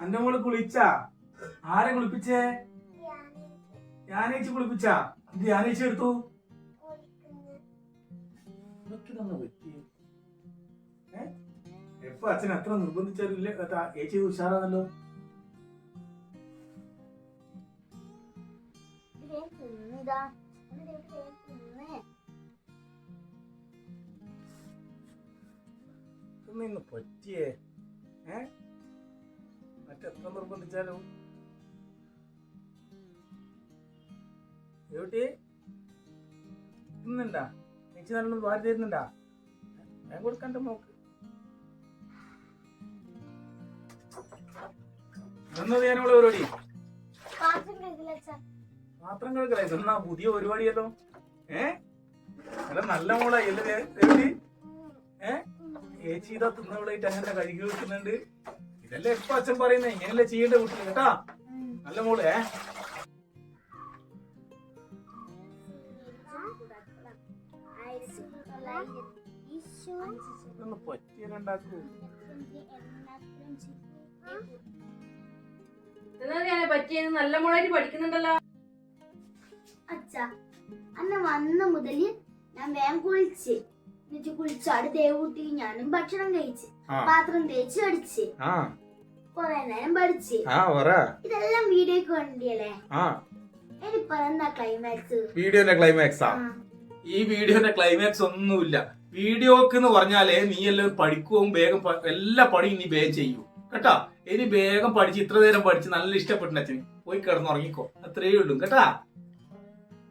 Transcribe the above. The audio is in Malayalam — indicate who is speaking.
Speaker 1: അന്റെ മോൾ കുളിച്ചാ? ആരെ കുളിപ്പിച്ചേ? യാനേച്ചി കുളിപ്പിച്ചാ? ഇത് യാനേച്ചി എടുത്തു? എപ്പോ അച്ഛൻ അത്ര നിർബന്ധിച്ചാലും ഇല്ല. കേട്ടാ ഏച്ചി ഉഷാറാണല്ലോ. ഇന്ന് പറ്റിയേ? ഏ? മറ്റെത്ര നിർബന്ധിച്ചാലും. എവിടെ ഇന്നുണ്ടാ? ചേച്ചി നല്ലോണം വാരി തരുന്നുണ്ടാ? ഞാൻ കൊടുക്കണ്ട മോക്ക് എന്നത് ഞാനുള്ള പരിപാടി? പാത്രം കഴുകല ഇതെന്നാ പുതിയ പരിപാടിയല്ലോ? ഏ? അല്ല നല്ല മോളായി അല്ലേ എവിടെ ഏ? ചേച്ചി ഇതാ തിന്നവളായിട്ട് അങ്ങനെ കഴുകി വെക്കുന്നുണ്ട്. ഇതല്ലേ ഇപ്പൊ അച്ഛൻ പറയുന്നേ ഇങ്ങനെയല്ലേ ചെയ്യേണ്ട കുട്ടി കേട്ടാ? നല്ല മോൾ ഏ? ഇതൊന്ന് പറ്റിയാലുണ്ടാക്കൂ
Speaker 2: നല്ല മോളായിട്ട് പഠിക്കുന്നുണ്ടല്ലോ.
Speaker 3: അച്ഛ അന്ന് വന്ന മുതൽ ഞാൻ വേഗം കുളിച്ച്. എന്നിട്ട് കുളിച്ചാട് ദേവൂട്ടി ഞാനും ഭക്ഷണം കഴിച്ച്. പാത്രം തേച്ച് അടിച്ച് ഇതെല്ലാം വീഡിയോക്ക് വേണ്ടിയല്ലേ?
Speaker 1: വീഡിയോന്റെ ക്ലൈമാക്സാ ഈ വീഡിയോന്റെ ക്ലൈമാക്സ് ഒന്നുമില്ല. വീഡിയോക്ക് എന്ന് പറഞ്ഞാലേ നീ എല്ലാം പഠിക്കുകയും വേഗം എല്ലാ പണിയും നീ വേഗം ചെയ്യൂ. കേട്ടാ? ഇനി വേഗം പഠിച്ച് ഇത്ര നേരം പഠിച്ച് നല്ല ഇഷ്ടപ്പെട്ടു അച്ഛന്. പോയി കിടന്നുറങ്ങിക്കോ. അത്രേ ഉള്ളൂ. കേട്ടാ?